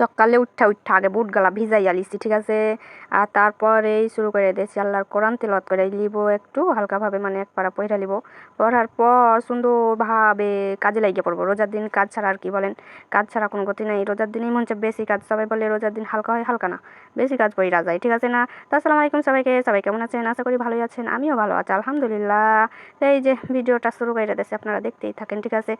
সকালে উঠা উঠা, আগে বুট গলা ভিজাইয়া লিছি, ঠিক আছে? আর তারপরেই শুরু করে দিয়েছি আল্লাহর কোরআন তেলত করে লিব একটু, হালকাভাবে মানে এক পাড়া পয়রা লিব পড়ার পর সুন্দরভাবে কাজে লাগিয়ে পড়ব। রোজার দিন কাজ ছাড়া আর কি বলেন? কাজ ছাড়া কোনো গতি নাই। রোজার দিনই মনে হচ্ছে বেশি কাজ, সবাই বলে রোজার দিন হালকা হয়, হালকা না। বেশি কাজ পড়া যায়, ঠিক আছে না? তো আসসালামু আলাইকুম সবাইকে, সবাই কেমন আছেন? আশা করি ভালোই আছেন, আমিও ভালো আছি, আলহামদুলিল্লাহ। এই যে ভিডিওটা শুরু করে দিয়েছে, আপনারা দেখতেই থাকেন, ঠিক আছে?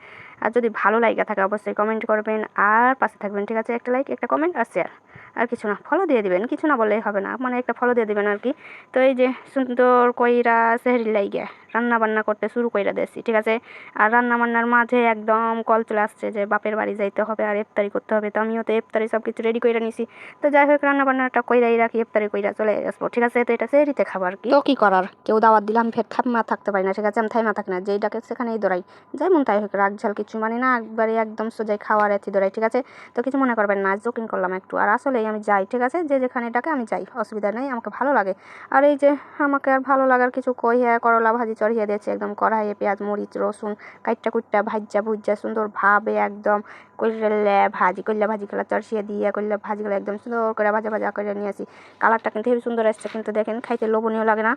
আর যদি ভালো লাগে থাকে অবশ্যই কমেন্ট করবেন, আর পাশে থাকবেন, ঠিক আছে? একটা লাইক একটা কমেন্ট আর শেয়ার আর কিছু না ফলো দিয়ে দিবেন, কিছু না বললেই হবে না মানে একটা ফলো দিয়ে দিবেন আর কি। তো এই যে সুন্দর কইরা সেহরি লাইগে। রান্না বান্না করতে শুরু করে দিয়েছি, ঠিক আছে? আর রান্না বান্নার মাঝে একদম কল চলে আসছে যে বাপের বাড়ি যাইতে হবে আর ইফতারি করতে হবে, তো আমিও তো ইফতারি সব কিছু রেডি করে নিছি। তো যাই হোক রান্না বান্নাটা কইরাই রাখি, ইফতারি কইরা চলে আসব, ঠিক আছে? তো এটা সেহরিতে খাবার কি? তো কি করার? কেউ দাওয়াত দিলাম, ফের থামা থাকতে পারি না, ঠিক আছে? আমি থাইমা থাকি না, যেই ডাকে সেখানেই দৌড়াই। যাই মন তাই হোক, রাগ ঝাল কিছু মানে না, একবারে একদম সোজাই খাওয়ার এতি দৌড়াই, ঠিক আছে? তো কিছু মনে করবেন না জোকিং করলাম একটু। আর আসলেই আমি যাই, ঠিক আছে? যে যেখানে ডাকে আমি যাই, অসুবিধা নেই, আমাকে ভালো লাগে। আর এই যে আমাকে আর ভালো লাগার কিছু কই হ্যাঁ করলা ভাজি চড়িয়ে দিয়েছে, একদম কড়াইয়ে পেঁয়াজ, মরিচ, রসুন, কাইটটা কুট্টা ভাজ্যা ভুজ্জা সুন্দর ভাবে একদম করলে ভাজি করলে ভাজি খেলা চড়িয়ে দিয়ে করলে ভাজিগুলো একদম সুন্দর করে ভাজা ভাজা করে নিয়ে আসি। কালারটা কিন্তু হেবি সুন্দর আসছে, কিন্তু দেখেন খাইতে লবণীয় লাগে না।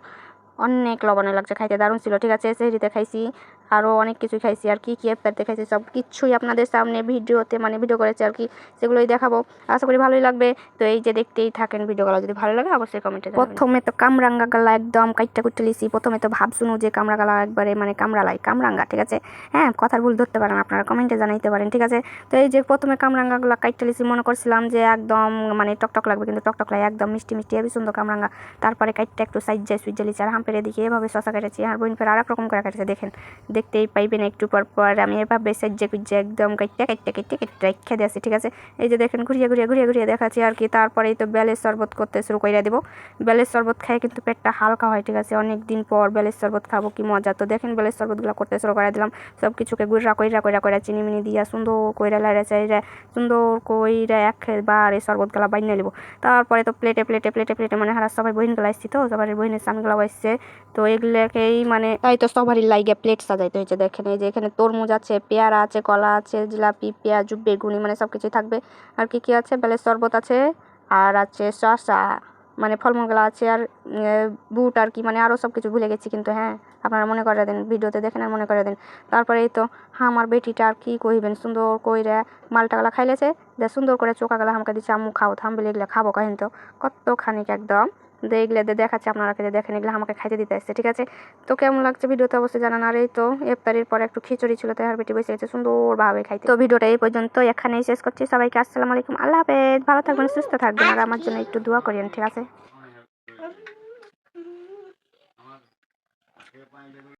অনেক লবণীয় লাগছে, খাইতে দারুণ ছিল, ঠিক আছে সেহরিতে খাইছি। আরও অনেক কিছু খাইছি আর কি কি ইফতারিতে খাইছি সব কিছুই আপনাদের সামনে ভিডিওতে মানে ভিডিও করেছি আর কি, সেগুলোই দেখাবো। আশা করি ভালোই লাগবে। তো এই যে দেখতেই থাকেন ভিডিওগুলো যদি ভালো লাগে অবশ্যই কমেন্টে প্রথমে তো কামরাঙ্গা গালা একদম কাইটটা কুটতে লিছি, প্রথমে তো ভাব শুনু যে কামরা গালা একবারে মানে কামড়ালাই কামরাঙ্গা, ঠিক আছে? হ্যাঁ কথার ভুল ধরতে পারেন, আপনারা কমেন্টে জানাইতে পারেন, ঠিক আছে? তো এই যে প্রথমে কামরাঙ্গাগুলো কাইটটা লিছি, মনে করছিলাম যে একদম মানে টকটক লাগবে, কিন্তু টকটক লাগে একদম মিষ্টি মিষ্টি হেবি সুন্দর কামরাঙ্গা। তারপরে কাইটটা একটু সাইজ যায় সুইজ লিছি, আর হাম্পের দিকে এভাবে শশা কেটেছি, আর বোন ফের আর রকম করে কেটেছে, দেখেন। দেখতেই পাইবেন একটু পর পর। আমি এভাবে সাজ্জে কুজ্জে একদম কাটতে কাটতে কেটে কেটে রেখে দিয়েছি, ঠিক আছে? এই যে দেখেন, ঘুরিয়ে ঘুরিয়ে ঘুরিয়ে ঘুরিয়ে দেখাচ্ছি আর কি। তারপরেই তো বেলের শরবত করতে শুরু করে দেবো। বেলের শরবত খাই কিন্তু পেটটা হালকা হয়, ঠিক আছে? অনেক দিন পর বেলের শরবত খাব, কি মজা। তো দেখেন, বেলের শরবতগুলো করতে শুরু করে দিলাম। সব কিছুকে গুড়া কইরা কইরা কইরা চিনি মিনি দিয়া সুন্দর কইরা লাইরা চাইরা, সুন্দর কইরা একবার এই শরবতগুলা বাইনে নেব। তারপরে তো প্লেটে প্লেটে প্লেটে প্লেটে মানে হারা সবাই বহিনগুলো আসছি তো? সবার বহিনের স্বামীগুলো আসছে। তো এগুলোকেই মানে তাই তো সবারই লাইগে প্লেট সাজাইতে হয়েছে দেখেন, এই যে এখানে তরমুজ আছে, পেয়ারা আছে, কলা আছে, জিলাপি, পেঁয়াজু, বেগুনি মানে সব কিছুই থাকবে। আর কি কি আছে? বেলের শরবত আছে, আর আছে শসা মানে ফলমূলগুলো আছে, আর বুট আর কি মানে আরও সব কিছু ভুলে গেছি কিন্তু হ্যাঁ আপনারা মনে করে দেন, ভিডিওতে দেখেন আর মনে করে দেন। তারপরে এই তো হ্যাঁ আমার বেটিটা আর কি কইবেন সুন্দর কইরা মালটাগুলা খাইলেছে, যে সুন্দর করে চোখাগুলা আমাকে দিচ্ছে আম্মু খাও, থামবে এগুলো খাব কাহিন তো কত খানিক একদম দেখলে দেখাচ্ছে, আপনারা কে দেখেন, এগুলো আমাকে খাইতে দিতে আসছে, ঠিক আছে? তো কেমন লাগছে ভিডিওতে অবশ্যই জানান। আর এই তো ইফতারির পরে একটু খিচুড়ি ছিল, তাই আর বেটি বসে গেছে, সুন্দরভাবে খাইতে। তো ভিডিওটা এই পর্যন্ত এখানেই শেষ করছি। সবাইকে আসসালামু আলাইকুম, আল্লাহ হাফেজ। ভালো থাকবেন, সুস্থ থাকবেন, আর আমার জন্য একটু দোয়া করেন, ঠিক আছে?